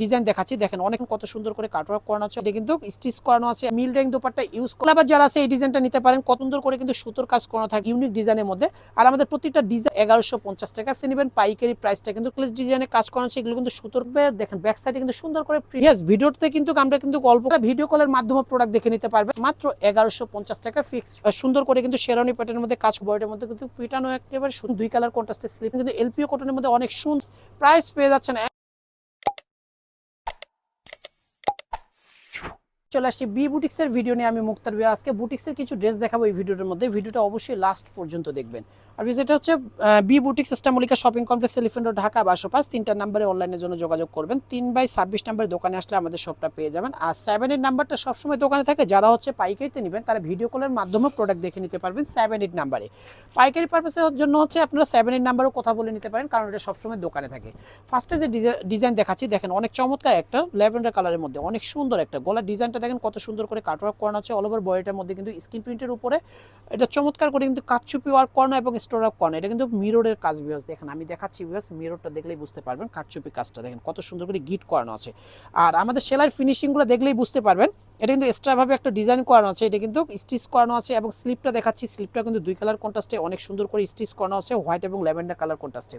Design দেখাচ্ছি। দেখেন অনেক কত সুন্দর করে কাটওয়ার্ক করানো আছে। এটা কিন্তু স্টিচ করানো আছে। মিল রেং দোপাট্টা ইউজ করা আবার যারা আছে এই ডিজাইনটা নিতে পারেন, কত সুন্দর করে কিন্তু সুতোর কাজ করানো থাকে ইউনিক ডিজাইনের মধ্যে। আর আমাদের প্রতিটা ডিজাইন এগারোশো পঞ্চাশ টাকা নেবেন। পাইকারি প্রাইসটা কিন্তু ক্লেস ডিজাইনে কাজ করানো আছে। এগুলো কিন্তু সুতোর দেখেন ব্যাক সাইডে কিন্তু সুন্দর করে ইয়েস ভিডিওতে কিন্তু আমরা কিন্তু অল্প ভিডিও কলের মাধ্যমে প্রোডাক্ট দেখে নিতে পারবেন। মাত্র এগারোশো পঞ্চাশ টাকা ফিক্স সুন্দর করে কিন্তু শেরানি প্যাটার্নের মধ্যে কাজ বয়ের মধ্যে কিন্তু পিটানো একেবারে সুন্দর দুই কালার কন্ট্রাস্টের স্লিপ কিন্তু এলপিও কটনের মধ্যে অনেক শুন প্রাইস পেয়ে যাচ্ছেন চলে আসছি বি বুটিক্সের ভিডিও নিয়ে আমি মুক্তার বিয়া আজকে বুটিক্সের কিছু ড্রেস দেখাবো এই ভিডিওর মধ্যে। ভিডিওটা অবশ্যই লাস্ট পর্যন্ত দেখবেন। আর যেটা হচ্ছে বি বুটিক্স ইস্টামলিকা শপিং কমপ্লেক্স এলিফেন্ট ঢাকা বারোশো পাঁচ তিনটা নাম্বারে অনলাইনের জন্য যোগাযোগ করবেন। তিন বাই ছাব্বিশ নাম্বারে দোকানে আসলে আমাদের শপটা পেয়ে যাবেন। আর সেভেন এইট নাম্বারটা সবসময় দোকানে থাকে। যারা হচ্ছে পাইকারিতে নেবেন, তারা ভিডিও কলের মাধ্যমে প্রোডাক্ট দেখে নিতে পারবেন সেভেন এইট নাম্বারে পাইকারি পারপাসের জন্য হচ্ছে আপনারা সেভেন এইট নাম্বারও কথা বলে নিতে পারেন, কারণ এটা সবসময় দোকানে থাকে। ফার্স্টে যে ডিজাইন দেখাচ্ছি, দেখেন অনেক চমৎকার একটা ল্যাভেন্ডার কালারের মধ্যে, অনেক সুন্দর একটা। গলার ডিজাইনটা দেখেন কত সুন্দর করে কাট ওয়ার্ক করানো আছে অল ওভার বডিটার মধ্যে কিন্তু স্ক্রিন প্রিন্টের উপরে। এটা চমৎকার করে কিন্তু কাটছুপি ওয়ার্ক করানো এবং স্টোর ওয়ার্ক করানো, এটা কিন্তু মিররের কাজ বিয়াস দেখেন, আমি দেখাচ্ছি বিয়াস মিররটা দেখলেই বুঝতে পারবেন কাটছুপি কাজটা দেখেন কত সুন্দর করে গিট করানো আছে। আর আমাদের সেলাইয়ের ফিনিশিংগুলো দেখলেই বুঝতে পারবেন। এটা কিন্তু এক্সট্রাভাবে একটা ডিজাইন করানো আছে, এটা কিন্তু স্টিচ করানো আছে এবং স্লিপটা দেখাচ্ছি স্লিপটা কিন্তু দুই কালার কন্ট্রাস্টে অনেক সুন্দর করে স্টিচ করানো আছে হোয়াইট এবং ল্যাভেন্ডার কালার কন্ট্রাস্টে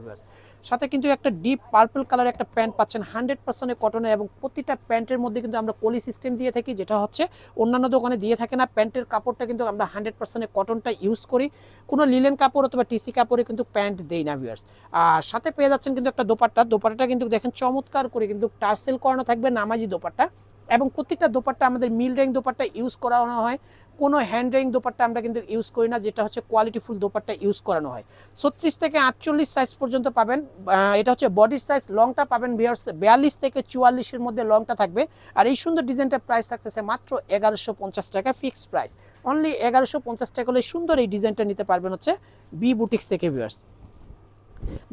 সাথে কিন্তু একটা ডিপ পার্পল কালার একটা প্যান্ট পাচ্ছেন হান্ড্রেড পার্সেন্টের কটনের এবং প্রতিটা প্যান্টের মধ্যে কিন্তু আমরা কলি সিস্টেম দিয়ে থাকি, যেটা হচ্ছে অন্যান্য দোকানে দিয়ে থাকে না প্যান্টের কাপড়টা কিন্তু আমরা হান্ড্রেড পার্সেন্টের কটনটা ইউজ করি। কোনো লিলেন কাপড় অথবা টিসি কাপড়ে কিন্তু প্যান্ট দেই না ভিউয়ার্স আর সাথে পেয়ে যাচ্ছেন কিন্তু একটা দোপাট্টা, দোপাট্টাটা কিন্তু দেখেন চমৎকার করে কিন্তু টার্সেল করানো থাকবে, নামাজি দোপাট্টা। এবং প্রত্যেকটা দোপাট্টা আমাদের মিল রেং দোপাট্টা ইউজ করানো হয়। কোনো হ্যান্ড রেং দোপাট্টা আমরা কিন্তু ইউজ করি না, যেটা হচ্ছে কোয়ালিটিফুল দোপাট্টা ইউজ করানো হয়। ছত্রিশ থেকে আটচল্লিশ সাইজ পর্যন্ত পাবেন এটা হচ্ছে বডির সাইজ লংটা পাবেন বিয়াল্লিশ থেকে চুয়াল্লিশের মধ্যে লংটা থাকবে। আর এই সুন্দর ডিজাইনটার প্রাইস থাকতেছে মাত্র এগারোশো পঞ্চাশ টাকা ফিক্সড প্রাইস অনলি এগারোশো পঞ্চাশ টাকা হলে সুন্দর এই ডিজাইনটা নিতে পারবেন হচ্ছে বি বুটিক্স থেকে ভিউয়ার্স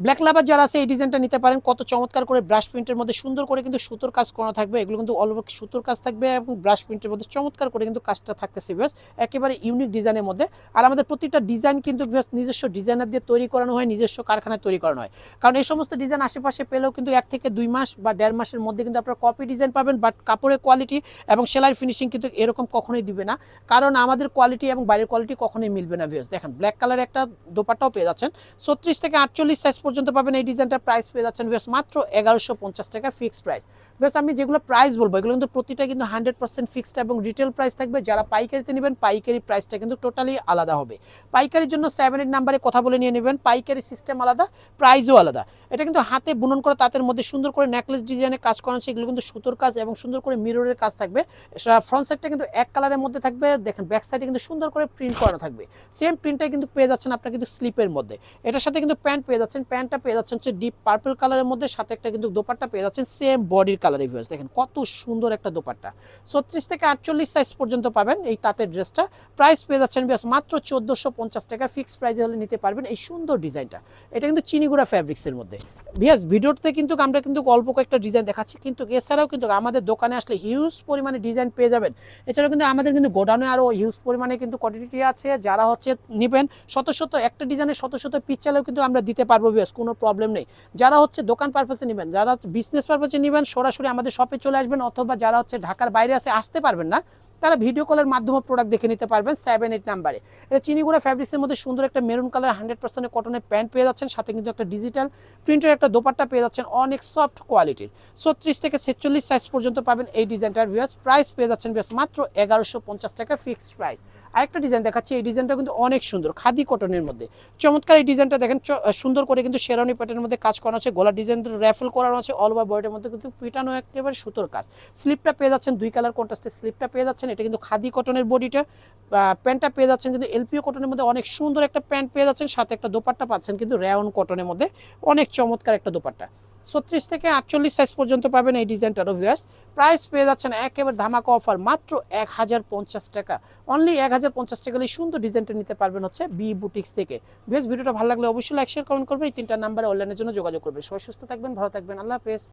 ব্ল্যাক লাভার যারা আছে, এই ডিজাইনটা নিতে পারেন। কত চমৎকার করে ব্রাশ প্রিন্টের মধ্যে সুন্দর করে কিন্তু সুতোর কাজ করা থাকবে। এগুলো কিন্তু অল সুতোর কাজ থাকবে এবং ব্রাশ প্রিন্টের মধ্যে চমৎকার করে কিন্তু কাজটা থাকতেছে বেশ একেবারে ইউনিক ডিজাইনের মধ্যে। আর আমাদের প্রতিটা ডিজাইন কিন্তু বেশ নিজস্ব ডিজাইনার দিয়ে তৈরি করানো হয়, নিজস্ব কারখানায় তৈরি করানো হয়। কারণ এই সমস্ত ডিজাইন আশেপাশে পেলেও কিন্তু এক থেকে দুই মাস বা দেড় মাসের মধ্যে কিন্তু আপনারা কপি ডিজাইন পাবেন বাট কাপড়ের কোয়ালিটি এবং সেলাই ফিনিশিং কিন্তু এরকম কখনোই দিবে না। কারণ আমাদের কোয়ালিটি এবং বাইরের কোয়ালিটি কখনোই মিলবে না ভিউস দেখেন ব্ল্যাক কালার একটা দোপাটাও পেয়ে যাচ্ছেন। ছত্রিশ থেকে আটচল্লিশ সাইজ পর্যন্ত পাবেন, এই ডিজাইনটার প্রাইস পেয়ে যাচ্ছেন ভিউস মাত্র এগারোশো পঞ্চাশ টাকা ফিক্সড প্রাইস ভিউস আমি যেগুলো প্রাইস বলব, এগুলো কিন্তু প্রতিটা কিন্তু হান্ড্রেড পার্সেন্ট ফিক্সড এবং রিটেল প্রাইস থাকবে। যারা পাইকারিতে নেবেন, পাইকারি প্রাইসটা কিন্তু টোটালি আলাদা হবে। পাইকারির জন্য সেভেন এইট নাম্বারে কথা বলে নিয়ে নেবেন। পাইকারি সিস্টেম আলাদা প্রাইসও আলাদা। এটা কিন্তু হাতে বুনন করা, তাঁতের মধ্যে সুন্দর করে নেকলেস ডিজাইনের কাজ করানো আছে, এগুলো কিন্তু সুতোর কাজ এবং সুন্দর করে মিররের কাজ থাকবে। ফ্রন্ট সাইডটা কিন্তু এক কালারের মধ্যে থাকবে, দেখেন ব্যাক সাইডে কিন্তু সুন্দর করে প্রিন্ট করানো থাকবে। সেম প্রিন্টটাই কিন্তু পেয়ে যাচ্ছেন আপনার কিন্তু স্লিপের মধ্যে। এটার সাথে কিন্তু প্যান্ট পেয়ে প্যান্টটা পেয়ে যাচ্ছেন হচ্ছে ডিপ পার্পল কালারের মধ্যে, সাথে একটা কিন্তু দোপাট্টা পেয়ে যাচ্ছেন সেম বডির কালারের ভিউয়ার্স দেখেন কত সুন্দর একটা দোপাট্টা। ছত্রিশ থেকে আটচল্লিশ সাইজ পর্যন্ত পাবেন এই তাঁতের ড্রেসটা। প্রাইস পেয়ে যাচ্ছেন ভিউয়ার্স মাত্র চোদ্দোশো পঞ্চাশ টাকা। ফিক্সড প্রাইসে হলে নিতে পারবেন এই সুন্দর ডিজাইনটা। এটা কিন্তু চিনিগুড়া ফ্যাব্রিক্সের মধ্যে। ভিয়াস ভিডিওতে কিন্তু আমরা কিন্তু অল্প কয়েকটা ডিজাইন দেখাচ্ছি, কিন্তু এছাড়াও কিন্তু আমাদের দোকানে আসলে হিউজ পরিমাণে ডিজাইন পেয়ে যাবেন। এছাড়াও কিন্তু আমাদের কিন্তু গোডাউনে আরও হিউজ পরিমাণে কিন্তু কোয়ান্টিটি আছে। যারা হচ্ছে নেবেন, শত শত একটা ডিজাইনের শত শত পিস চালেও কিন্তু আমরা দিতে পারব। ভিয়াস কোনো প্রবলেম নেই। যারা হচ্ছে দোকান পারপাসে নেবেন, যারা বিজনেস পারপাসে নেবেন, সরাসরি আমাদের শপে চলে আসবেন, অথবা যারা হচ্ছে ঢাকার বাইরে আছে, আসতে পারবেন না। তারা ভিডিও কলের মাধ্যমে প্রোডাক্ট দেখে নিতে পারবেন সেভেন এইট নাম্বারে এটা চিনিগুড়া ফ্যাব্রিক্সের মধ্যে সুন্দর একটা মেরুন কালার হান্ড্রেড পার্সেন্টের কটনের প্যান্ট পেয়ে যাচ্ছেন, সাথে কিন্তু একটা ডিজিটাল প্রিন্টের একটা দোপাট্টা পেয়ে যাচ্ছেন, অনেক সফট কোয়ালিটির ছত্রিশ থেকে ছেচল্লিশ সাইজ পর্যন্ত পাবেন এই ডিজাইনটার ভিউয়ার্স প্রাইস পেয়ে যাচ্ছেন ভিউয়ার্স মাত্র এগারোশো পঞ্চাশ টাকা ফিক্সড প্রাইস আরেকটা ডিজাইন দেখাচ্ছি, এই ডিজাইনটা কিন্তু অনেক সুন্দর, খাদি কটনের মধ্যে। চমৎকার এই ডিজাইনটা দেখেন সুন্দর করে কিন্তু শেরানি প্যাটার্নের মধ্যে কাজ করানো আছে গলা ডিজাইন র্যাফেল করানো আছে অল ওভার বডির মধ্যে কিন্তু পিটানো একেবারে সুতোর কাজ। স্লিপটা পেয়ে যাচ্ছেন দুই কালার কন্ট্রাস্টের স্লিপটা পেয়ে যাচ্ছেন এটা কিন্তু খাদি কটনের বডিটা প্যান্টটা পেয়ে যাচ্ছেন কিন্তু এলপিও কটনের মধ্যে অনেক সুন্দর একটা প্যান্ট পেয়ে যাচ্ছেন, সাথে একটা দোপাট্টা পাচ্ছেন কিন্তু রেয়ন কটনের মধ্যে অনেক চমৎকার একটা দোপাট্টা। ছত্রিশ থেকে আটচল্লিশ সাইজ পর্যন্ত পাবেন এই ডিজাইনটারও ভিউয়ার্স প্রাইস পেয়ে যাচ্ছেন একেবারে ধামাকা অফার মাত্র এক হাজার পঞ্চাশ টাকা। অনলি এক হাজার পঞ্চাশ টাকা এই সুন্দর ডিজাইনটা নিতে পারবেন হচ্ছে বি বুটিক্স থেকে। ভিউয়ার্স ভিডিওটা ভালো লাগলে অবশ্যই লাইক শেয়ার কমেন্ট করবেন। এই তিনটা নাম্বারে অনলাইনের জন্য যোগাযোগ করবেন। সবাই সুস্থ থাকবেন, ভালো থাকবেন। আল্লাহ হাফেজ।